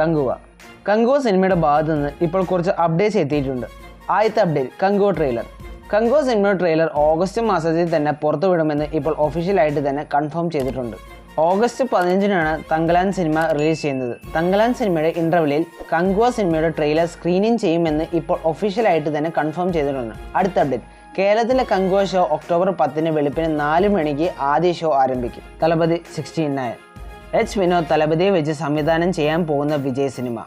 കങ്കുവ. കങ്കുവ സിനിമയുടെ ഭാഗത്തു നിന്ന് ഇപ്പോൾ കുറച്ച് അപ്ഡേറ്റ്സ് എത്തിയിട്ടുണ്ട്. ആദ്യത്തെ അപ്ഡേറ്റ് കങ്കുവ ട്രെയിലർ കങ്കുവ സിനിമയുടെ ട്രെയിലർ ഓഗസ്റ്റ് മാസത്തിൽ തന്നെ പുറത്തുവിടുമെന്ന് ഇപ്പോൾ ഒഫീഷ്യലായിട്ട് തന്നെ കൺഫേം ചെയ്തിട്ടുണ്ട്. ഓഗസ്റ്റ് പതിനഞ്ചിനാണ് തങ്കലാൻ സിനിമ റിലീസ് ചെയ്യുന്നത്. തങ്കലാൻ സിനിമയുടെ ഇന്റർവെല്ലിൽ കങ്കുവ സിനിമയുടെ ട്രെയിലർ സ്ക്രീനിങ് ചെയ്യുമെന്ന് ഇപ്പോൾ ഒഫീഷ്യലായിട്ട് തന്നെ കൺഫേം ചെയ്തിട്ടുണ്ട്. അടുത്ത അപ്ഡേറ്റ് കേരളത്തിലെ കങ്കുവ ഷോ ഒക്ടോബർ പത്തിന് വെളുപ്പിന് നാല് മണിക്ക് ആദ്യ ഷോ ആരംഭിക്കും. Thalapathy sixteen nine H Vinod തലപതിയെ വെച്ച് സംവിധാനം ചെയ്യാൻ പോകുന്ന വിജയ് സിനിമ.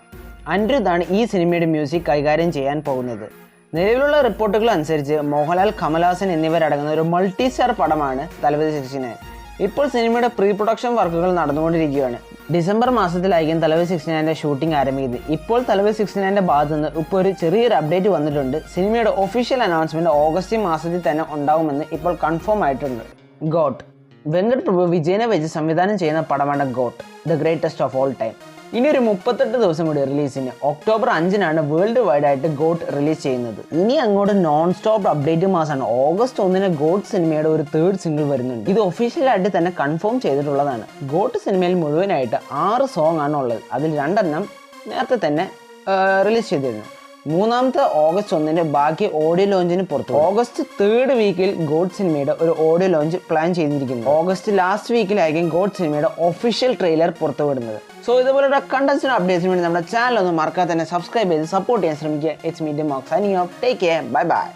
അനിരുദ്ധാണ് ഈ സിനിമയുടെ മ്യൂസിക് കൈകാര്യം ചെയ്യാൻ പോകുന്നത്. നിലവിലുള്ള റിപ്പോർട്ടുകൾ അനുസരിച്ച് മോഹൻലാൽ കമൽഹാസൻ എന്നിവരടങ്ങുന്ന ഒരു മൾട്ടി സ്റ്റാർ പടമാണ് തലപതി സിക്സ്റ്റി നയൻ ഇപ്പോൾ സിനിമയുടെ പ്രീ പ്രൊഡക്ഷൻ വർക്കുകൾ നടന്നുകൊണ്ടിരിക്കുകയാണ്. ഡിസംബർ മാസത്തിലായിരിക്കും തലവി സിക്സ്റ്റി നയന്റെ ഷൂട്ടിംഗ് ആരംഭിക്കുന്നത്. ഇപ്പോൾ തലവി സിക്സ്റ്റി നയന്റെ ഭാഗത്തു നിന്ന് ഇപ്പോൾ ഒരു ചെറിയൊരു അപ്ഡേറ്റ് വന്നിട്ടുണ്ട്. സിനിമയുടെ ഒഫീഷ്യൽ അനൗൺസ്മെന്റ് ഓഗസ്റ്റ് മാസത്തിൽ തന്നെ ഉണ്ടാവുമെന്ന് ഇപ്പോൾ കൺഫേം ആയിട്ടുണ്ട്. ഗോട്ട് വെങ്കട് പ്രഭു വിജയനെ വെച്ച് സംവിധാനം ചെയ്യുന്ന പടമാണ് GOAT the greatest of all time ഇനി ഒരു മുപ്പത്തെട്ട് ദിവസം കൂടി റിലീസിന് ഒക്ടോബർ അഞ്ചിനാണ് വേൾഡ് വൈഡ് ആയിട്ട് ഗോട്ട് റിലീസ് ചെയ്യുന്നത്. ഇനി അങ്ങോട്ട് നോൺ സ്റ്റോപ്പ് അപ്ഡേറ്റ് മാസമാണ് ഓഗസ്റ്റ് ഒന്നിന് ഗോട്ട് സിനിമയുടെ ഒരു തേർഡ് സിംഗിൾ വരുന്നുണ്ട്. ഇത് ഒഫീഷ്യലായിട്ട് തന്നെ കൺഫേം ചെയ്തിട്ടുള്ളതാണ്. ഗോട്ട് സിനിമയിൽ മുഴുവനായിട്ട് ആറ് സോങ് ആണ് ഉള്ളത് അതിൽ രണ്ടെണ്ണം നേരത്തെ തന്നെ റിലീസ് ചെയ്തിരുന്നു. മൂന്നാമത്തെ ഓഗസ്റ്റ് ഒന്നിന് ബാക്കി ഓഡിയോ ലോഞ്ചിന് പുറത്തു ഓഗസ്റ്റ് തേർഡ് വീക്കിൽ ഗോഡ് സിനിമയുടെ ഒരു ഓഡിയോ ലോഞ്ച് പ്ലാൻ ചെയ്തിരിക്കുന്നു. ഓഗസ്റ്റ് ലാസ്റ്റ് വീക്കിലായിരിക്കും ഗോഡ് സിനിമയുടെ ഒഫീഷ്യൽ ട്രെയിലർ പുറത്തുവിടുന്നത്. സോ ഇതുപോലുള്ള കണ്ടന്റ് അപ്ഡേറ്റ്സിന് വേണ്ടി നമ്മുടെ ചാനൽ ഒന്ന് മറക്കാതെ തന്നെ സബ്സ്ക്രൈബ് ചെയ്ത് സപ്പോർട്ട് ചെയ്യാൻ ശ്രമിക്കുക. It's medium of signing off take care bye bye